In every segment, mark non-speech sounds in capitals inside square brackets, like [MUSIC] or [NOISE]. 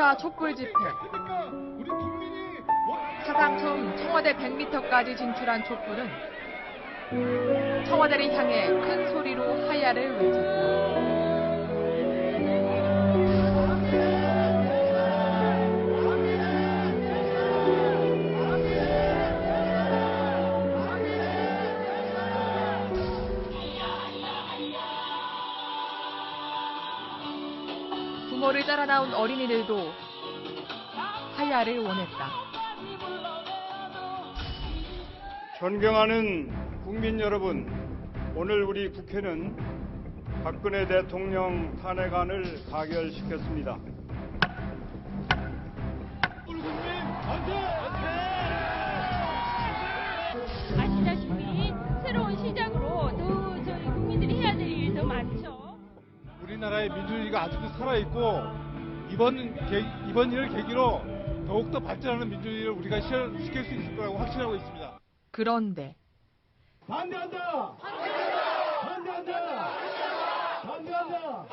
9차 촛불 집회. 사상 처음 청와대 100m까지 진출한 촛불은 청와대를 향해 큰 소리로 하야를 외쳤다. 부모를 따라 나온 어린이들도 하야를 원했다. 존경하는 국민 여러분, 오늘 우리 국회는 박근혜 대통령 탄핵안을 가결시켰습니다. 아시다시피 새로운 시작으로 더 저희 국민들이 해야 될 일이 더 많죠. 우리나라의 민주주의가 아직도 살아있고 이번, 계- 이번 일을 계기로 더욱더 발전하는 민주주의를 우리가 실현시킬 수 있을 거라고 확신하고 있습니다. 그런데 반대한다! 반대한다! 반대한다!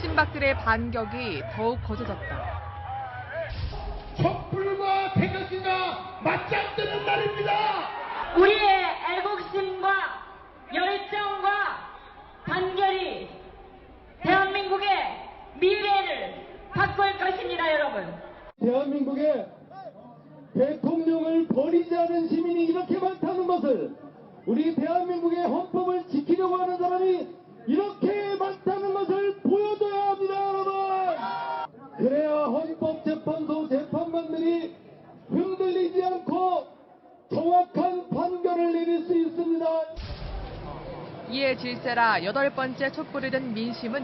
신박들의 반격이 더욱 거세졌다. 촛불과 태극기가 맞짱뜨는 날입니다! 우리의 애국심과 열정과 단결이 대한민국의 미래를 바꿀 것입니다, 여러분. 대한민국의 대통령을 버리지 않은 시민이 이렇게 많다는 것을 우리 대한민국의 헌법을 지키려고 하는 사람이 이렇게 많다는 것을 보여줘야 합니다, 여러분! 그래야 헌법재판소 재판관들이 흔들리지 않고 정확한 판결을 내릴 수 있습니다. 이에 질세라 여덟 번째 촛불을 든 민심은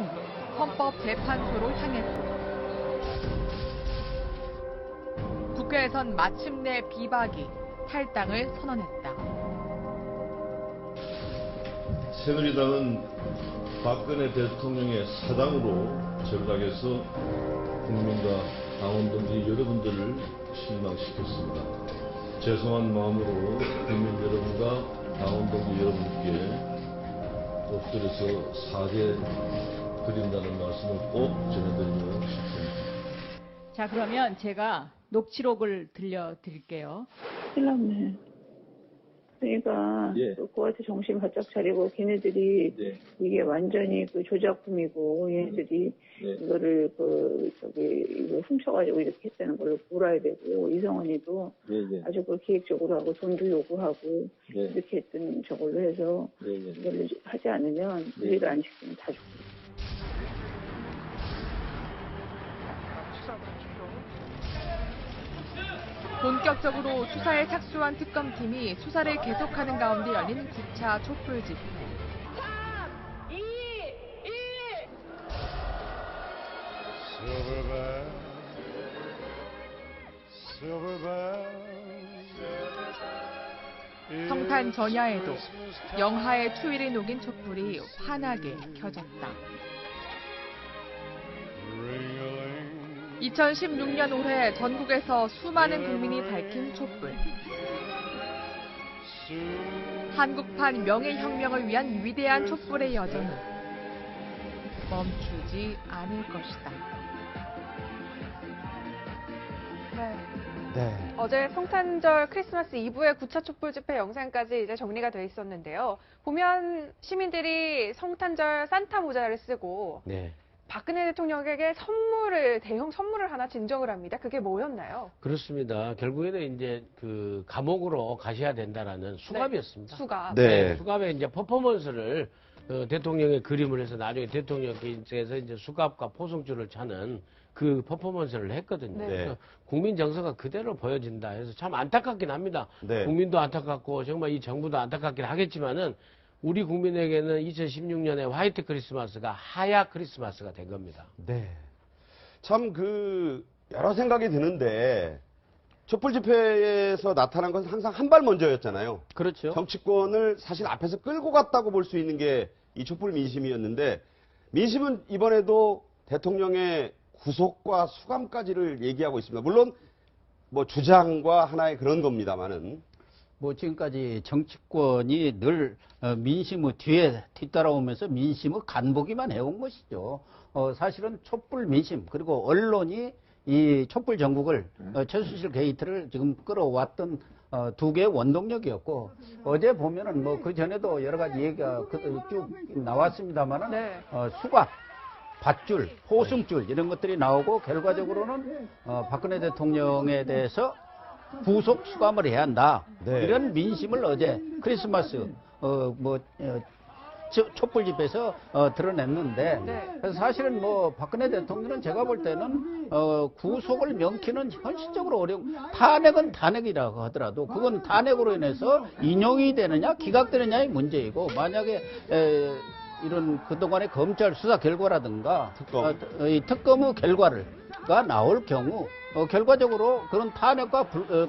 헌법재판소로 향했다. 국회에선 마침내 비박이 탈당을 선언했다. 새누리당은 박근혜 대통령의 사당으로 전락해서 국민과 당원 동지 여러분들을 실망시켰습니다. 죄송한 마음으로 국민 여러분과 당원 동지 여러분께 엎드려서 사죄 드린다는 말씀을 꼭 전해드리고 싶습니다. 자, 그러면 제가 녹취록을 들려드릴게요. 큰일 났네. 그러니까 예. 그거한테 정신 바짝 차리고 걔네들이 네. 이게 완전히 그 조작품이고 얘네들이 네. 이거를 그 저기 이거 훔쳐가지고 이렇게 했다는 걸 몰아야 되고 이성원이도 예, 예. 아주 그 계획적으로 하고 돈도 요구하고 네. 이렇게 했던 저걸로 해서 예, 예. 이걸 하지 않으면 네. 우리가 안 시키면 다 죽고. 본격적으로 수사에 착수한 특검팀이 수사를 계속하는 가운데 열린 9차 촛불 집회. 3, 2, 1. 성탄 전야에도 영하의 추위를 녹인 촛불이 환하게 켜졌다. 2016년 올해 전국에서 수많은 국민이 밝힌 촛불. 한국판 명예혁명을 위한 위대한 촛불의 여정이 멈추지 않을 것이다. 네. 어제 성탄절 크리스마스 이브의 9차 촛불 집회 영상까지 이제 정리가 돼 있었는데요. 보면 시민들이 성탄절 산타 모자를 쓰고 네. 박근혜 대통령에게 선물을 대형 선물을 하나 진정을 합니다. 그게 뭐였나요? 그렇습니다. 결국에는 이제 그 감옥으로 가셔야 된다라는 수갑이었습니다. 수가 네. 수갑에 이제 퍼포먼스를 어, 대통령의 그림을 해서 나중에 대통령께서 이제 수갑과 포승줄을 차는 그 퍼포먼스를 했거든요. 네. 그래서 국민 정서가 그대로 보여진다 해서 참 안타깝긴 합니다. 네. 국민도 안타깝고 정말 이 정부도 안타깝긴 하겠지만은 우리 국민에게는 2016년의 화이트 크리스마스가 하야 크리스마스가 된 겁니다. 네. 참 그 여러 생각이 드는데 촛불 집회에서 나타난 것은 항상 한 발 먼저였잖아요. 그렇죠. 정치권을 사실 앞에서 끌고 갔다고 볼 수 있는 게 이 촛불 민심이었는데 민심은 이번에도 대통령의 구속과 수감까지를 얘기하고 있습니다. 물론 뭐 주장과 하나의 그런 겁니다만은 뭐 지금까지 정치권이 늘 어, 민심의 뒤에 뒤따라오면서 민심의 간보기만 해온 것이죠. 어, 사실은 촛불 민심 그리고 언론이 이 촛불 전국을 어, 최순실 게이트를 지금 끌어왔던 어, 두 개의 원동력이었고 어제 보면은 뭐 그 전에도 여러 가지 얘기가 그- 쭉 나왔습니다만은 네. 어, 수갑 밧줄, 호승줄 이런 것들이 나오고 결과적으로는 어, 박근혜 대통령에 대해서 구속 수감을 해야 한다. 네. 이런 민심을 어제 크리스마스 어뭐 어, 저- 촛불 집에서 어, 드러냈는데 네. 그래서 사실은 뭐 박근혜 대통령은 제가 볼 때는 어, 구속을 명키는 현실적으로 어려운 탄핵은 탄핵이라고 하더라도 그건 탄핵으로 인해서 인용이 되느냐 기각되느냐의 문제이고 만약에 에, 이런 그동안의 검찰 수사 결과라든가 특검. 어, 이 특검의 결과가 나올 경우 어, 결과적으로 그런 탄핵과 불- 어,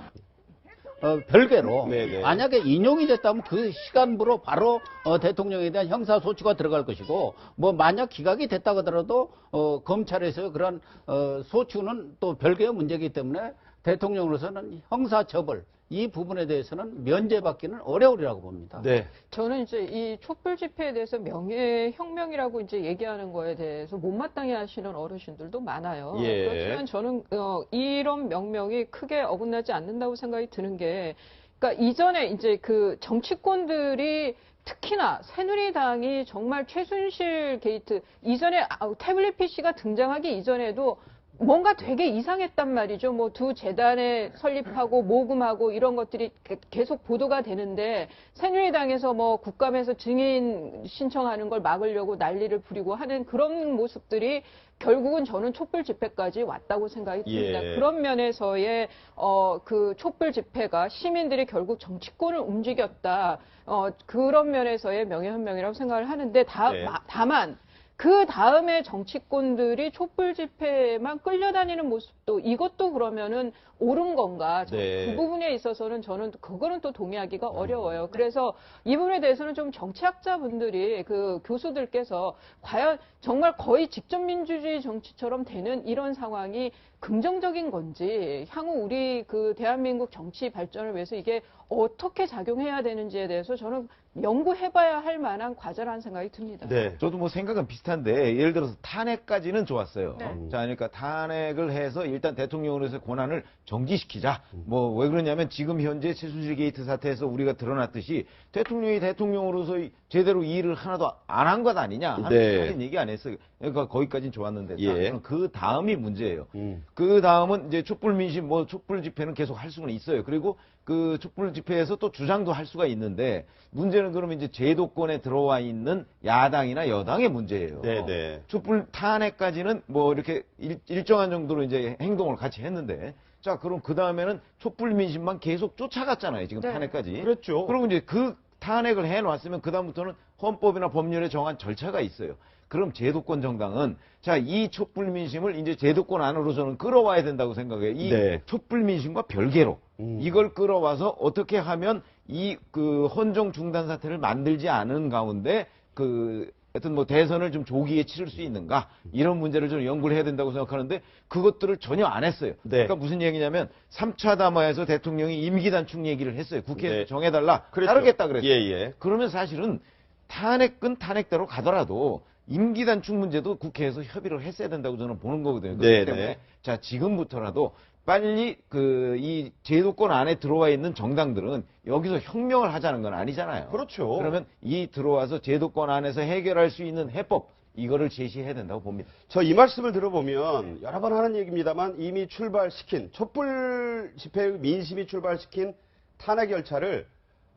어, 별개로 네네. 만약에 인용이 됐다면 그 시간부로 바로 어, 대통령에 대한 형사 소추가 들어갈 것이고 뭐 만약 기각이 됐다고 하더라도 어, 검찰에서 그런 어, 소추는 또 별개의 문제이기 때문에 대통령으로서는 형사 처벌 이 부분에 대해서는 면제받기는 어려우리라고 봅니다. 네. 저는 이제 이 촛불 집회에 대해서 명예혁명이라고 이제 얘기하는 거에 대해서 못마땅해 하시는 어르신들도 많아요. 예. 그렇지만 저는 어, 이런 명명이 크게 어긋나지 않는다고 생각이 드는 게, 그러니까 이전에 이제 그 정치권들이 특히나 새누리당이 정말 최순실 게이트 이전에 아, 태블릿 PC가 등장하기 이전에도 뭔가 되게 이상했단 말이죠. 뭐 두 재단에 설립하고 모금하고 이런 것들이 게- 계속 보도가 되는데 새누리당에서 뭐 국감에서 증인 신청하는 걸 막으려고 난리를 부리고 하는 그런 모습들이 결국은 저는 촛불 집회까지 왔다고 생각이 듭니다. 예. 그런 면에서의 어 그 촛불 집회가 시민들이 결국 정치권을 움직였다. 어 그런 면에서의 명예현명이라고 생각을 하는데 다, 네. 마- 다만 그 다음에 정치권들이 촛불 집회에만 끌려다니는 모습 도 이것도 그러면은 옳은 건가? 저- 네. 그 부분에 있어서는 저는 그거는 또 동의하기가 어려워요. 그래서 이 부분에 대해서는 좀 정치학자분들이 그 교수들께서 과연 정말 거의 직접 민주주의 정치처럼 되는 이런 상황이 긍정적인 건지 향후 우리 그 대한민국 정치 발전을 위해서 이게 어떻게 작용해야 되는지에 대해서 저는 연구해봐야 할 만한 과제라는 생각이 듭니다. 네. 저도 뭐 생각은 비슷한데 예를 들어서 탄핵까지는 좋았어요. 네. 자, 그러니까 탄핵을 해서 일단 대통령으로서의 권한을 정지시키자. 뭐 왜 그러냐면 지금 현재 최순실 게이트 사태에서 우리가 드러났듯이 대통령이 대통령으로서 제대로 이 일을 하나도 안 한 것 아니냐 하는 네. 얘기 안 했어요. 그러니까 거기까지는 좋았는데 예. 그 다음이 문제예요. 음. 그 다음은 이제 촛불 민심, 뭐 촛불 집회는 계속 할 수는 있어요. 그리고 그 촛불 집회에서 또 주장도 할 수가 있는데 문제는 그러면 이제 제도권에 들어와 있는 야당이나 여당의 문제예요. 네네. 촛불 탄핵까지는 뭐 이렇게 일, 일정한 정도로 이제 행동을 같이 했는데 자 그럼 그 다음에는 촛불 민심만 계속 쫓아갔잖아요. 지금 네. 탄핵까지. 그렇죠. 그리고 이제 그 탄핵을 해놨으면 그 다음부터는 헌법이나 법률에 정한 절차가 있어요. 그럼 제도권 정당은 자 이 촛불 민심을 이제 제도권 안으로 저는 끌어와야 된다고 생각해요. 이 네. 촛불 민심과 별개로 음. 이걸 끌어와서 어떻게 하면 이 그 헌정 중단 사태를 만들지 않은 가운데 그 하여튼 뭐 대선을 좀 조기에 치를 수 있는가 이런 문제를 좀 연구를 해야 된다고 생각하는데 그것들을 전혀 안 했어요. 네. 그러니까 무슨 얘기냐면 3차 담화에서 대통령이 임기 단축 얘기를 했어요. 국회에서 네. 정해달라 그랬죠. 따르겠다 그랬어요. 예, 예. 그러면 사실은 탄핵은 탄핵대로 가더라도 임기 단축 문제도 국회에서 협의를 했어야 된다고 저는 보는 거거든요. 그렇기 네, 때문에 네. 자 지금부터라도 빨리 그 이 제도권 안에 들어와 있는 정당들은 여기서 혁명을 하자는 건 아니잖아요. 그렇죠. 그러면 이 들어와서 제도권 안에서 해결할 수 있는 해법 이거를 제시해야 된다고 봅니다. 저 이 말씀을 들어보면 여러 번 하는 얘기입니다만 이미 출발시킨 촛불 집회 민심이 출발시킨 탄핵 열차를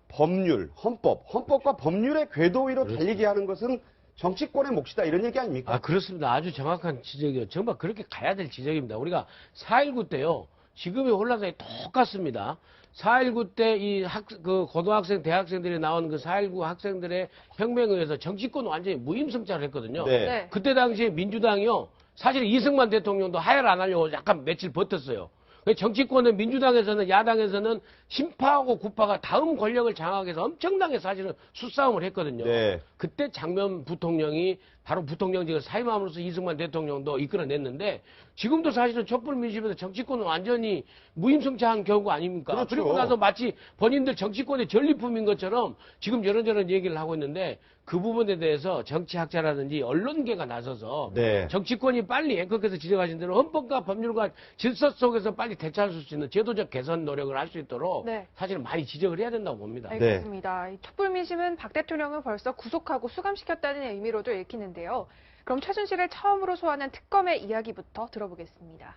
법률, 헌법, 헌법과 법률의 궤도 위로 달리게 하는 것은 정치권의 몫이다 이런 얘기 아닙니까? 아, 그렇습니다. 아주 정확한 지적이요. 정말 그렇게 가야 될 지적입니다. 우리가 4.19 때요. 지금의 혼란상이 똑같습니다. 4.19 때 이 학, 그 고등학생, 대학생들이 나온 그 4.19 학생들의 혁명에 의해서 정치권 완전히 무임승차를 했거든요. 네. 네. 그때 당시에 민주당이요. 사실 이승만 대통령도 하야를 안 하려고 약간 며칠 버텼어요. 그 정치권은 민주당에서는 야당에서는 심파하고 구파가 다음 권력을 장악해서 엄청나게 사실은 수싸움을 했거든요. 네. 그때 장면 부통령이 바로 부통령직을 사임함으로써 이승만 대통령도 이끌어냈는데 지금도 사실은 촛불 민심에서 정치권은 완전히 무임승차한 경우 아닙니까? 그렇죠. 그리고 나서 마치 본인들 정치권의 전리품인 것처럼 지금 저런저런 얘기를 하고 있는데 그 부분에 대해서 정치학자라든지 언론계가 나서서 네. 정치권이 빨리 앵커께서 지적하신 대로 헌법과 법률과 질서 속에서 빨리 대처할 수 있는 제도적 개선 노력을 할 수 있도록 네. 사실은 많이 지적을 해야 된다고 봅니다. 알겠습니다. 이 촛불 민심은 박 대통령은 벌써 구속하고 수감시켰다는 의미로도 읽히는데 요. 그럼 최순실을 처음으로 소환한 특검의 이야기부터 들어보겠습니다.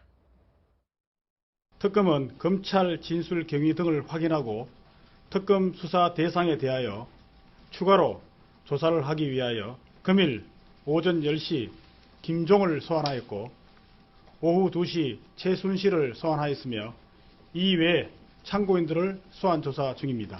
특검은 검찰 진술 경위 등을 확인하고 특검 수사 대상에 대하여 추가로 조사를 하기 위하여 금일 오전 10시 김종을 소환하였고 오후 2시 최순실을 소환하였으며 이외 참고인들을 소환 조사 중입니다.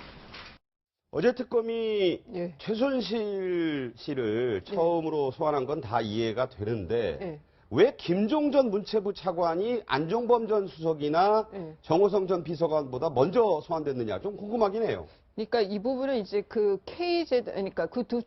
어제 특검이 예. 최순실 씨를 처음으로 소환한 건 다 이해가 되는데 예. 왜 김종 전 문체부 차관이 안종범 전 수석이나 예. 정호성 전 비서관보다 먼저 소환됐느냐 좀 궁금하긴 해요. 그러니까 이 부분은 이제 그 K 재단, 그러니까 그두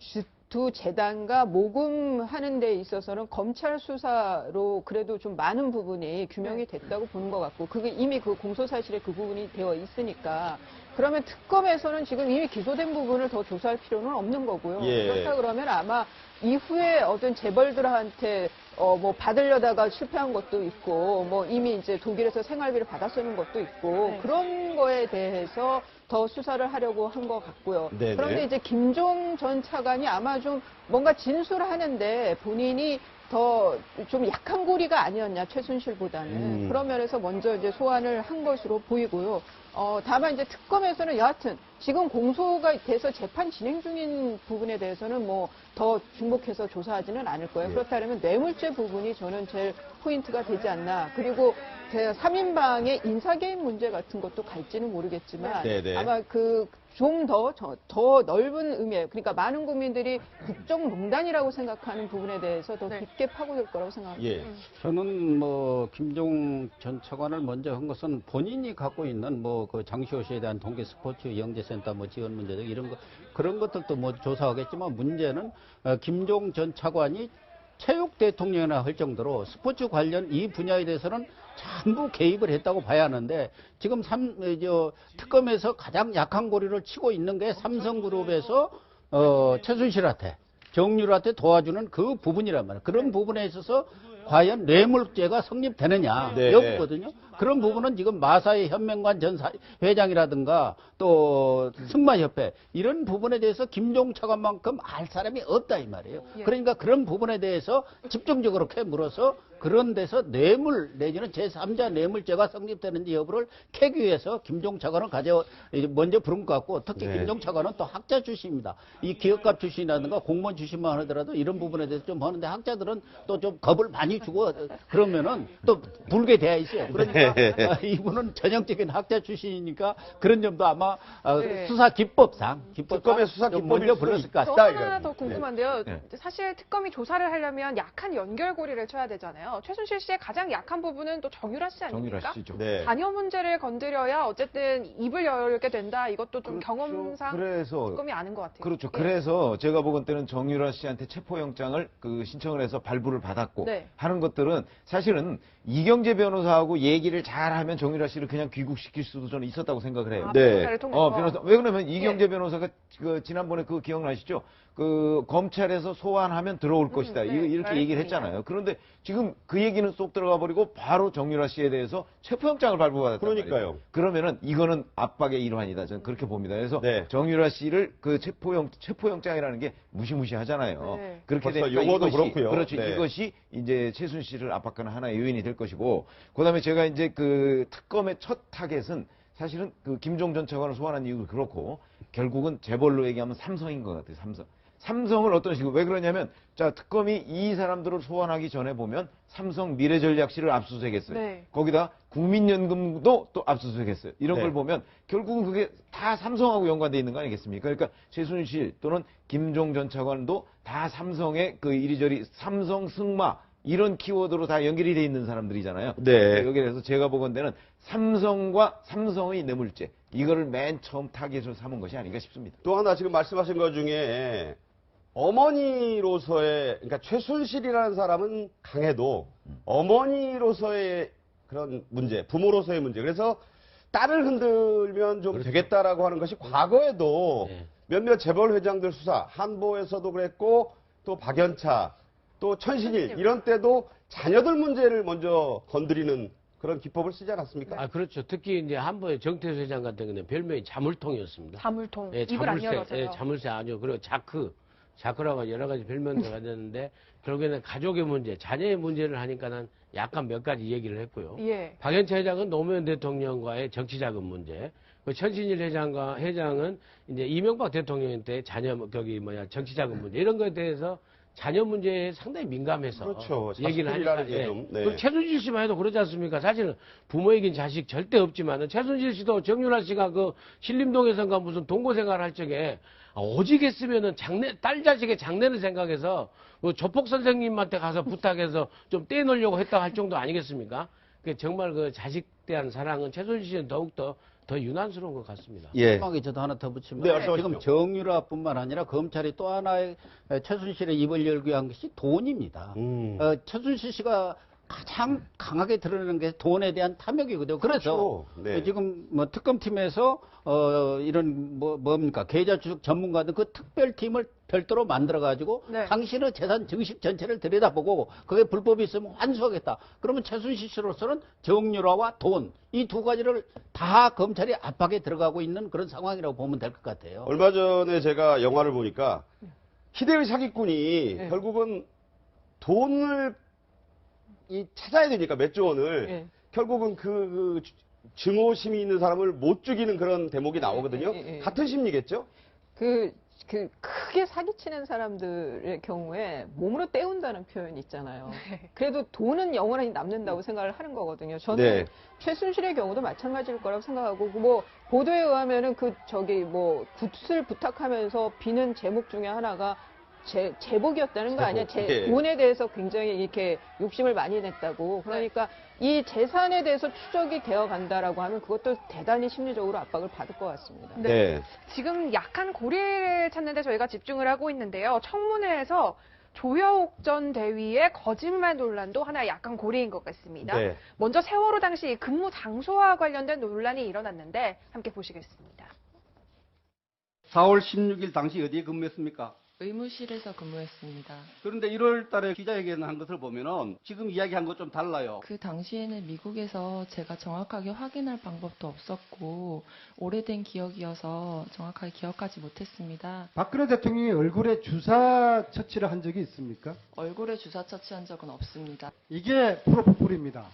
두 재단과 모금하는 데 있어서는 검찰 수사로 그래도 좀 많은 부분이 규명이 됐다고 보는 것 같고 그게 이미 그 공소 사실에 그 부분이 되어 있으니까 그러면 특검에서는 지금 이미 기소된 부분을 더 조사할 필요는 없는 거고요. 예. 그렇다 그러면 아마 이후에 어떤 재벌들한테 어 뭐 받으려다가 실패한 것도 있고 뭐 이미 이제 독일에서 생활비를 받아 쓰는 것도 있고 네. 그런 거에 대해서 더 수사를 하려고 한 것 같고요. 네네. 그런데 이제 김종 전 차관이 아마 좀 뭔가 진술하는데 본인이 더 좀 약한 고리가 아니었냐 최순실보다는 음. 그런 면에서 먼저 이제 소환을 한 것으로 보이고요. 어 다만 이제 특검에서는 여하튼 지금 공소가 돼서 재판 진행 중인 부분에 대해서는 뭐 더 중복해서 조사하지는 않을 거예요. 예. 그렇다면 뇌물죄 부분이 저는 제일 포인트가 되지 않나. 그리고 제 3인방의 인사개입 문제 같은 것도 갈지는 모르겠지만 네네. 아마 그 좀더 더 넓은 의미에 그러니까 많은 국민들이 국정농단이라고 생각하는 부분에 대해서 더 네. 깊게 파고들 거라고 생각합니다. 예. 저는 뭐 김종 전 차관을 먼저 한 것은 본인이 갖고 있는 뭐 그 장시호시에 대한 동계 스포츠 영재센터 뭐 지원 문제 등 이런 거 그런 것들도 뭐 조사하겠지만 문제는 어, 김종 전 차관이 체육 대통령이나 할 정도로 스포츠 관련 이 분야에 대해서는 전부 개입을 했다고 봐야 하는데 지금 삼, 어, 저, 특검에서 가장 약한 고리를 치고 있는 게 삼성그룹에서 어, 최순실한테 정유라한테 도와주는 그 부분이란 말이에요. 그런 부분에 있어서 과연 뇌물죄가 성립되느냐 네. 여부거든요. 그런 부분은 지금 마사의 현명관 전 사- 회장이라든가 또 승마협회 이런 부분에 대해서 김종 차관만큼 알 사람이 없다 이 말이에요. 예. 그러니까 그런 부분에 대해서 집중적으로 캐물어서 그런 데서 뇌물 내지는 제3자 뇌물죄가 성립되는지 여부를 캐기 위해서 김종 차관을 가져 먼저 부른 것 같고 특히 네. 김종 차관은 또 학자 출신입니다. 이 기업가 출신이라든가 공무원 출신만 하더라도 이런 부분에 대해서 좀 하는데 학자들은 또 좀 겁을 많이 주고 그러면은 또 불게 돼 있어요. 그러니까 네. 아, [LAUGHS] 이분은 전형적인 학자 출신이니까 그런 점도 아마 아, 네. 수사 기법상 기법상 특검의 수사 좀 기법일 먼저 수도 불렀을 것저 같다. 하나. 더 궁금한데요. 네. 사실 특검이 조사를 하려면 약한 연결고리를 쳐야 되잖아요. 최순실 씨의 가장 약한 부분은 또 정유라 씨 아닙니까? 정유라 씨죠. 네. 자녀 문제를 건드려야 어쨌든 입을 열게 된다. 이것도 좀 경험상 그래서 특검이 아는 것 같아요. 그렇죠. 예. 그래서 제가 보건 때는 정유라 씨한테 체포영장을 그 신청을 해서 발부를 받았고 네. 하는 것들은 사실은 이경재 변호사하고 얘기를 잘하면 정유라 씨를 그냥 귀국시킬 수도 저는 있었다고 생각을 해요. 아, 네. 변호사를 통해서. 어, 변호사. 왜 그러면 이경재 예. 변호사가 그 지난번에 그 기억나시죠? 그 검찰에서 소환하면 들어올 음, 것이다. 네, 이거 이렇게 얘기를 말했습니다. 했잖아요. 그런데 지금 그 얘기는 쏙 들어가 버리고 바로 정유라 씨에 대해서 체포영장을 발부받았단 그러니까요. 말이에요. 그러면은 이거는 압박의 일환이다. 저는 그렇게 봅니다. 그래서 네. 정유라 씨를 그 체포영 체포영장이라는 게 무시무시하잖아요. 네. 그렇게 되니까 용어도 이것이 그렇고요. 그렇죠. 네. 이것이 이제 최순실을 압박하는 하나의 요인이 될 것이고 그다음에 제가 이제 그 특검의 첫 타겟은 사실은 그 김종 전 차관을 소환한 이유도 그렇고 결국은 재벌로 얘기하면 삼성인 것 같아요. 삼성. 삼성을 어떤 식으로 왜 그러냐면 자 특검이 이 사람들을 소환하기 전에 보면 삼성 미래전략실을 압수수색했어요. 네. 거기다 국민연금도 또 압수수색했어요. 이런 네. 걸 보면 결국은 그게 다 삼성하고 연관돼 있는 거 아니겠습니까? 그러니까 최순실 또는 김종 전 차관도 다 삼성의 그 이리저리 삼성 승마 이런 키워드로 다 연결이 돼 있는 사람들이잖아요. 네. 여기에서 제가 보건대는 삼성과 삼성의 뇌물죄 이거를 맨 처음 타겟으로 삼은 것이 아닌가 싶습니다. 또 하나 지금 말씀하신 것 중에 어머니로서의 그러니까 최순실이라는 사람은 강해도 어머니로서의 그런 문제, 부모로서의 문제. 그래서 딸을 흔들면 좀 되겠다라고 하는 것이 과거에도 몇몇 재벌 회장들 수사, 한보에서도 그랬고 또 박연차, 또 천신일 이런 때도 자녀들 문제를 먼저 건드리는 그런 기법을 쓰지 않았습니까? 아 그렇죠. 특히 이제 한번에 정태수 회장 같은 경우는 별명이 자물통이었습니다. 자물통. 예, 입을 안 자물쇠, 열어서요. 예, 자물쇠 아니요. 그리고 자크, 자크라고 여러 가지 별명도 가졌는데 결국에는 가족의 문제, 자녀의 문제를 하니까는 약간 몇 가지 얘기를 했고요. 예. 박연차 회장은 노무현 대통령과의 정치자금 문제, 그 천신일 회장과 회장은 이제 이명박 대통령 때 자녀 거기 뭐야 정치자금 문제 이런 거에 대해서 자녀 문제에 상당히 민감해서 그렇죠. 얘기를 하니까 게 좀, 네. 그 최순실 씨만 해도 그러지 않습니까? 사실은 부모에겐 자식 절대 없지만은 최순실 씨도 정윤아 씨가 그 신림동에선가 무슨 동거 생활 할 적에 아, 오지겠으면은 장례 딸 자식의 장례를 생각해서 그 조폭 선생님한테 가서 부탁해서 좀 떼놓으려고 했다 할 정도 아니겠습니까? 그 정말 그 자식 대한 사랑은 최순실 씨는 더욱더 더 유난스러운 것 같습니다. 예. 마지막에 저도 하나 더 붙이면 네. 지금 정유라뿐만 아니라 검찰이 또 하나의 최순실의 입을 열기 위한 것이 돈입니다. 음. 어, 최순실 씨가 가장 강하게 드러내는 게 돈에 대한 탐욕이거든요. 그래서 그렇죠. 네. 지금 뭐 특검팀에서 어 이런 뭐 뭡니까 계좌 추적 전문가들 그 특별팀을 별도로 만들어 가지고 네. 당신의 재산 증식 전체를 들여다보고 그게 불법이 있으면 환수하겠다. 그러면 최순실 씨로서는 정유라와 돈 이 두 가지를 다 검찰이 압박에 들어가고 있는 그런 상황이라고 보면 될 것 같아요. 얼마 전에 제가 영화를 보니까 희대의 사기꾼이 네. 결국은 돈을 이 찾아야 되니까 몇 조 원을 예. 결국은 그, 그 증오심이 있는 사람을 못 죽이는 그런 대목이 나오거든요. 예, 예, 예. 같은 심리겠죠? 그, 그 크게 사기치는 사람들의 경우에 몸으로 때운다는 표현이 있잖아요. 네. 그래도 돈은 영원히 남는다고 생각을 하는 거거든요. 저는 네. 최순실의 경우도 마찬가지일 거라고 생각하고 뭐 보도에 의하면은 그 저기 뭐 굿을 부탁하면서 비는 제목 중에 하나가 제, 제복이었다는 거 아니야? 제 예. 돈에 대해서 굉장히 이렇게 욕심을 많이 냈다고. 그러니까 이 재산에 대해서 추적이 되어 간다라고 하면 그것도 대단히 심리적으로 압박을 받을 것 같습니다. 네. 지금 약한 고리를 찾는데 저희가 집중을 하고 있는데요. 청문회에서 조여옥 전 대위의 거짓말 논란도 하나 약간 고리인 것 같습니다. 네. 먼저 세월호 당시 근무 장소와 관련된 논란이 일어났는데 함께 보시겠습니다. 4월 16일 당시 어디에 근무했습니까? 의무실에서 근무했습니다. 그런데 1월 달에 기자회견 한 것을 보면은 지금 이야기한 것 좀 달라요. 그 당시에는 미국에서 제가 정확하게 확인할 방법도 없었고 오래된 기억이어서 정확하게 기억하지 못했습니다. 박근혜 대통령이 얼굴에 주사 처치를 한 적이 있습니까? 얼굴에 주사 처치한 적은 없습니다. 이게 프로포폴입니다.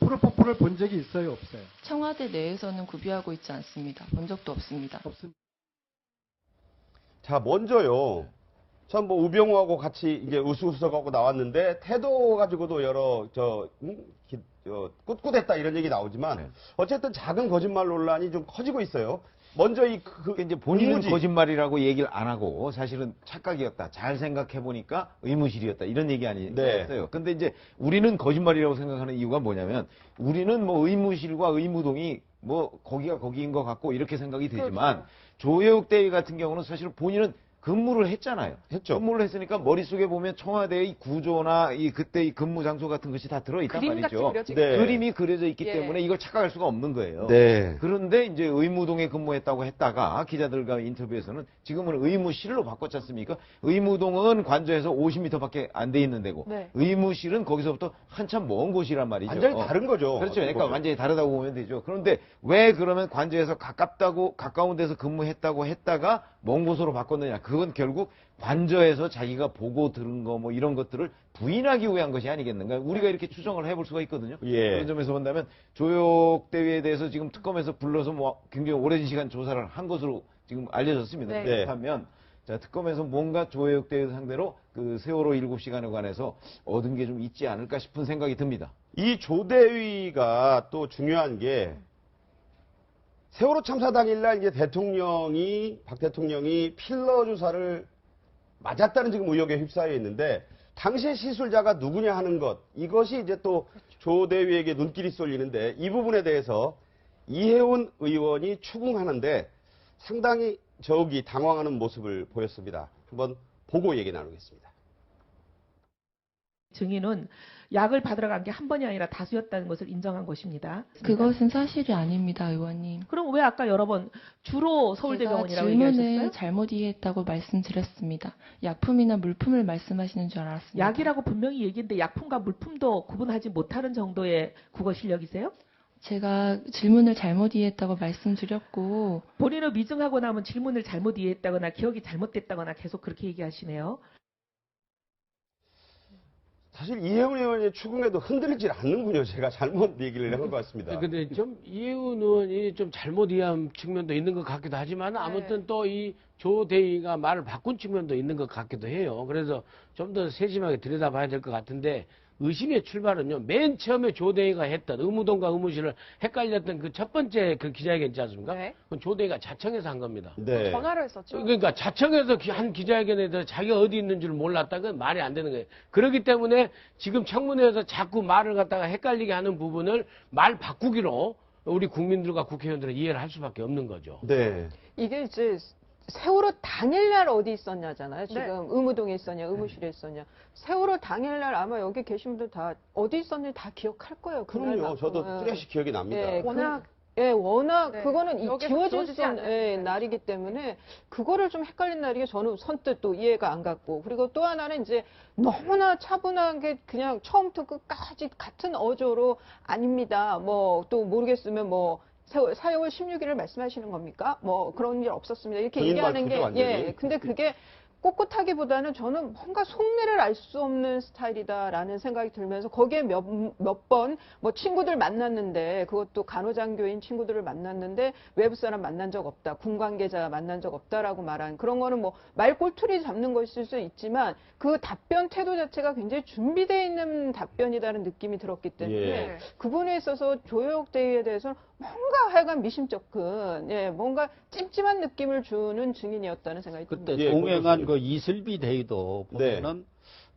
프로포폴을 본 적이 있어요, 없어요? 청와대 내에서는 구비하고 있지 않습니다. 본 적도 없습니다. 자, 먼저요. 참뭐 우병우하고 같이 이게 우수수석하고 나왔는데 태도 가지고도 여러 저, 음? 기- 저 꿋꿋했다 이런 얘기 나오지만 네. 어쨌든 작은 거짓말 논란이 좀 커지고 있어요. 먼저 이 그, 이제 본인은 의무지. 거짓말이라고 얘기를 안 하고 사실은 착각이었다. 잘 생각해 보니까 의무실이었다. 이런 얘기 네. 아니었어요. 근데 이제 우리는 거짓말이라고 생각하는 이유가 뭐냐면 우리는 뭐 의무실과 의무동이 뭐 거기가 거기인 것 같고 이렇게 생각이 되지만 조혜욱 대위 같은 경우는 사실 본인은 근무를 했잖아요. 했죠. 근무를 했으니까 머릿속에 보면 청와대의 구조나 이 그때 이 근무 장소 같은 것이 다 들어있단 그림같이 말이죠. 그려지게 네. 그림이 그려져 있기 예. 때문에 이걸 착각할 수가 없는 거예요. 네. 그런데 이제 의무동에 근무했다고 했다가 기자들과 인터뷰에서는 지금은 의무실로 바꿨지 않습니까? 의무동은 관저에서 50m밖에 안 돼 있는 데고 네. 의무실은 거기서부터 한참 먼 곳이란 말이죠. 완전히 다른 거죠. 그렇죠. 그러니까 완전히 다르다고 보면 되죠. 그런데 왜 그러면 관저에서 가깝다고 가까운 데서 근무했다고 했다가 먼 곳으로 바꿨느냐? 그건 결국 관저에서 자기가 보고 들은 거 뭐 이런 것들을 부인하기 위한 것이 아니겠는가? 우리가 이렇게 추정을 해볼 수가 있거든요. 예. 그런 점에서 본다면 조혁 대위에 대해서 지금 특검에서 불러서 뭐 굉장히 오랜 시간 조사를 한 것으로 지금 알려졌습니다. 네. 그렇다면 자 특검에서 뭔가 조혁 대위 상대로 그 세월호 7시간에 관해서 얻은 게 좀 있지 않을까 싶은 생각이 듭니다. 이 조대위가 또 중요한 게 세월호 참사 당일날 이제 대통령이 박 대통령이 필러 주사를 맞았다는 지금 의혹에 휩싸여 있는데 당시의 시술자가 누구냐 하는 것 이것이 이제 또 조대위에게 눈길이 쏠리는데 이 부분에 대해서 이혜훈 의원이 추궁하는데 상당히 저기 당황하는 모습을 보였습니다. 한번 보고 얘기 나누겠습니다. 증인은 약을 받으러 간 게 한 번이 아니라 다수였다는 것을 인정한 것입니다. 그것은 사실이 아닙니다, 의원님. 그럼 왜 아까 여러 번 주로 서울대병원이라고 질문을 얘기하셨어요? 잘못 이해했다고 말씀드렸습니다. 약품이나 물품을 말씀하시는 줄 알았습니다. 약이라고 분명히 얘기했는데 약품과 물품도 구분하지 못하는 정도의 국어 실력이세요? 제가 질문을 잘못 이해했다고 말씀드렸고 본인을 미증하고 나면 질문을 잘못 이해했다거나 기억이 잘못됐다거나 계속 그렇게 얘기하시네요. 사실 이혜원 의원의 추궁에도 흔들리질 않는군요. 제가 잘못 얘기를 한 것 같습니다. 근데 좀 이혜훈 의원이 좀 잘못 이해한 측면도 있는 것 같기도 하지만 아무튼 또이 조대희가 말을 바꾼 측면도 있는 것 같기도 해요. 그래서 좀 더 세심하게 들여다봐야 될 것 같은데 의심의 출발은요. 맨 처음에 조대희가 했던 의무동과 의무실을 헷갈렸던 그 첫 번째 그 기자회견 있지 않습니까? 그건 조대희가 자청해서 한 겁니다. 네. 전화를 했었죠. 그러니까 자청해서 기- 한 기자회견에 대해서 자기가 어디 있는 줄 몰랐다. 그건 말이 안 되는 거예요. 그렇기 때문에 지금 청문회에서 자꾸 말을 갖다가 헷갈리게 하는 부분을 말 바꾸기로 우리 국민들과 국회의원들은 이해를 할 수밖에 없는 거죠. 네. 이게 이제 세월호 당일날 어디 있었냐잖아요. 지금 네. 의무동에 있었냐, 의무실에 있었냐. 세월호 당일날 아마 여기 계신 분들 다 어디 있었는지 다 기억할 거예요. 그럼요. 저도. 뚜렷이 기억이 납니다. 예, 워낙 그, 예, 워낙 네, 그거는 지워질 수 않는 예, 날이기 때문에 그거를 좀 헷갈린 날이게 저는 선뜻 또 이해가 안 갔고 그리고 또 하나는 이제 너무나 차분하게 그냥 처음부터 끝까지 같은 어조로 아닙니다. 뭐 또 모르겠으면 뭐 4월 16일을 말씀하시는 겁니까? 뭐 그런 일 없었습니다. 이렇게 얘기하는 게. 예. 근데 그게 꼿꼿하기보다는 저는 뭔가 속내를 알 수 없는 스타일이다라는 생각이 들면서 거기에 몇 몇 번 뭐 친구들 만났는데 그것도 간호장교인 친구들을 만났는데 외부 사람 만난 적 없다, 군 관계자 만난 적 없다라고 말한 그런 거는 뭐 말꼬투리 잡는 것일 수 있지만 그 답변 태도 자체가 굉장히 준비되어 있는 답변이다는 느낌이 들었기 때문에 예. 그 부분에 있어서 조혁 대위에 대해서는 뭔가 하여간 미심쩍은 예 뭔가 찜찜한 느낌을 주는 증인이었다는 생각이 듭니다. 그때 예, 동행한 그 이슬비 대위도 네. 보면은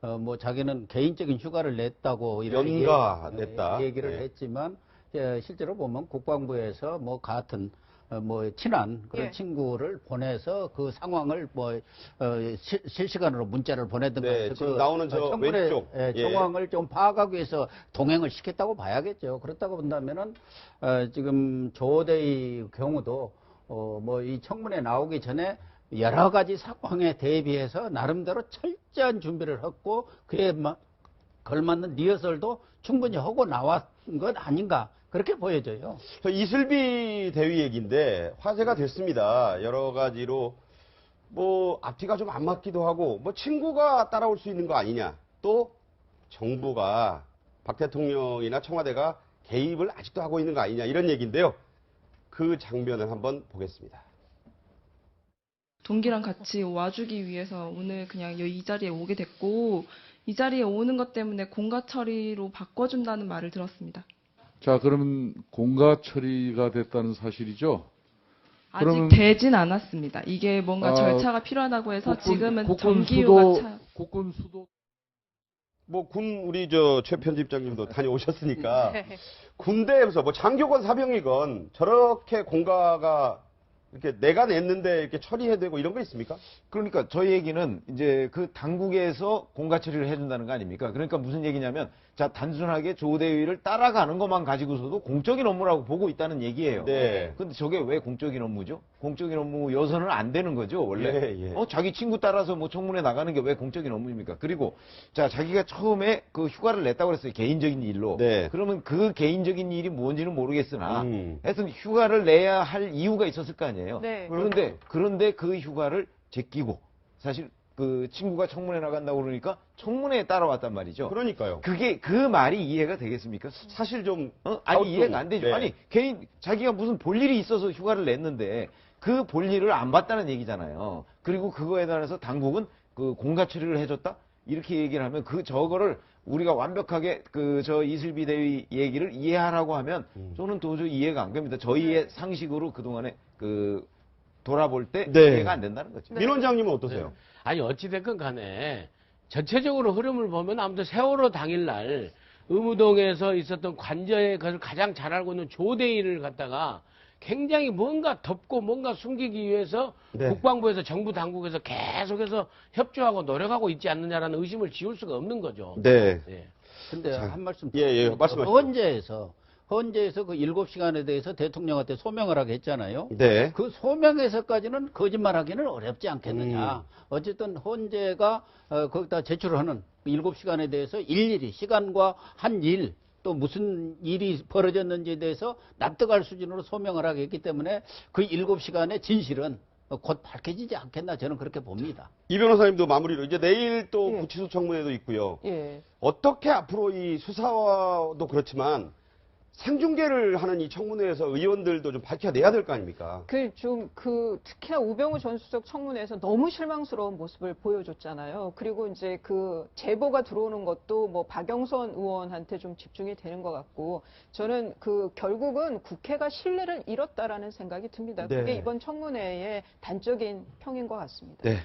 어, 뭐 자기는 개인적인 휴가를 냈다고 이렇게 연가 얘기- 냈다. 얘기를 네. 했지만 예, 실제로 보면 국방부에서 뭐 같은 어, 뭐 친한 그런 예. 친구를 보내서 그 상황을 뭐 어, 시- 실시간으로 문자를 보내든가 네, 그 나오는 저 어, 청문회, 왼쪽. 예, 예. 정황을 좀 파악하기 위해서 동행을 시켰다고 봐야겠죠. 그렇다고 본다면은 어, 지금 조대의 경우도 어, 뭐 이 청문회 나오기 전에 여러 가지 상황에 대비해서 나름대로 철저한 준비를 했고 그에 마- 걸맞는 리허설도 충분히 하고 나왔던 것 아닌가 그렇게 보여져요. 저 이슬비 대위 얘기인데 화제가 됐습니다. 여러 가지로 뭐 앞뒤가 좀 안 맞기도 하고 뭐 친구가 따라올 수 있는 거 아니냐. 또 정부가 박 대통령이나 청와대가 개입을 아직도 하고 있는 거 아니냐 이런 얘기인데요. 그 장면을 한번 보겠습니다. 동기랑 같이 와주기 위해서 오늘 그냥 이 자리에 오게 됐고 이 자리에 오는 것 때문에 공가 처리로 바꿔준다는 말을 들었습니다. 자, 그러면 공가 처리가 됐다는 사실이죠? 아직 그러면- 되진 않았습니다. 이게 뭔가 아, 절차가 필요하다고 해서 국군- 지금은 국군 수도- 차. 국군 수도 뭐 군 우리 저 최 편집장님도 다녀오셨으니까 [LAUGHS] 네. 군대에서 뭐 장교건 사병이건 저렇게 공가가 이렇게 내가 냈는데 이렇게 처리해야 되고 이런 거 있습니까? 그러니까 저희 얘기는 이제 그 당국에서 공가 처리를 해준다는 거 아닙니까? 그러니까 무슨 얘기냐면 자 단순하게 조대위를 따라가는 것만 가지고서도 공적인 업무라고 보고 있다는 얘기예요. 네. 근데 저게 왜 공적인 업무죠? 공적인 업무여서는 안 되는 거죠 원래. 예, 예. 어 자기 친구 따라서 뭐 청문회 나가는 게 왜 공적인 업무입니까? 그리고 자 자기가 처음에 그 휴가를 냈다고 그랬어요 개인적인 일로. 네. 그러면 그 개인적인 일이 뭔지는 모르겠으나 음. 하여튼 휴가를 내야 할 이유가 있었을 거 아니에요. 네. 그런데 그런데 그 휴가를 제끼고 사실 그 친구가 청문회 나간다고 그러니까 청문회에 따라왔단 말이죠. 그러니까요. 그게 그 말이 이해가 되겠습니까? 사실 좀 어? 아니. 이해가 안 되죠. 네. 아니 개인 자기가 무슨 볼 일이 있어서 휴가를 냈는데 그 볼 일을 안 봤다는 얘기잖아요. 그리고 그거에 대해서 당국은 그 공가 처리를 해줬다 이렇게 얘기를 하면 그 저거를 우리가 완벽하게 그 저 이슬비 대위 얘기를 이해하라고 하면 음. 저는 도저히 이해가 안 됩니다. 저희의 상식으로 그 동안에 그 돌아볼 때 네. 이해가 안 된다는 거죠. 민 원장님은 어떠세요? 아니 어찌됐건 간에 전체적으로 흐름을 보면 아무튼 세월호 당일날 의무동에서 있었던 관저의 것을 가장 잘 알고 있는 조대희를 갖다가 굉장히 뭔가 덮고 뭔가 숨기기 위해서 네. 국방부에서 정부 당국에서 계속해서 협조하고 노력하고 있지 않느냐라는 의심을 지울 수가 없는 거죠. 네. 예. 근데 자, 한 말씀 예, 예, 말씀하시죠. 헌재에서 헌재에서 그 일곱 시간에 대해서 대통령한테 소명을 하게 했잖아요. 네. 그 소명에서까지는 거짓말하기는 어렵지 않겠느냐. 음. 어쨌든 헌재가 어, 거기다 제출하는 일곱 시간에 대해서 일일이 시간과 한 일 또 무슨 일이 벌어졌는지에 대해서 납득할 수준으로 소명을 하게 했기 때문에 그 일곱 시간의 진실은 곧 밝혀지지 않겠나 저는 그렇게 봅니다. 이 변호사님도 마무리로 이제 내일 또 예. 구치소 청문회도 있고요. 예. 어떻게 앞으로 이 수사도 그렇지만 생중계를 하는 이 청문회에서 의원들도 좀 밝혀내야 될 거 아닙니까? 그 좀 그 특히나 우병우 전 수석 청문회에서 너무 실망스러운 모습을 보여줬잖아요. 그리고 이제 그 제보가 들어오는 것도 뭐 박영선 의원한테 좀 집중이 되는 것 같고 저는 그 결국은 국회가 신뢰를 잃었다라는 생각이 듭니다. 네. 그게 이번 청문회의 단적인 평인 것 같습니다. 네.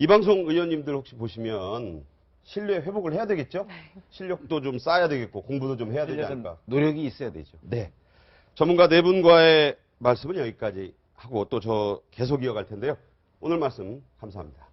이 방송 의원님들 혹시 보시면 신뢰 회복을 해야 되겠죠? 실력도 좀 쌓아야 되겠고 공부도 좀 해야 되지 않을까? 노력이 있어야 되죠. 네. 전문가 네 분과의 말씀은 여기까지 하고 또 저 계속 이어갈 텐데요. 오늘 말씀 감사합니다.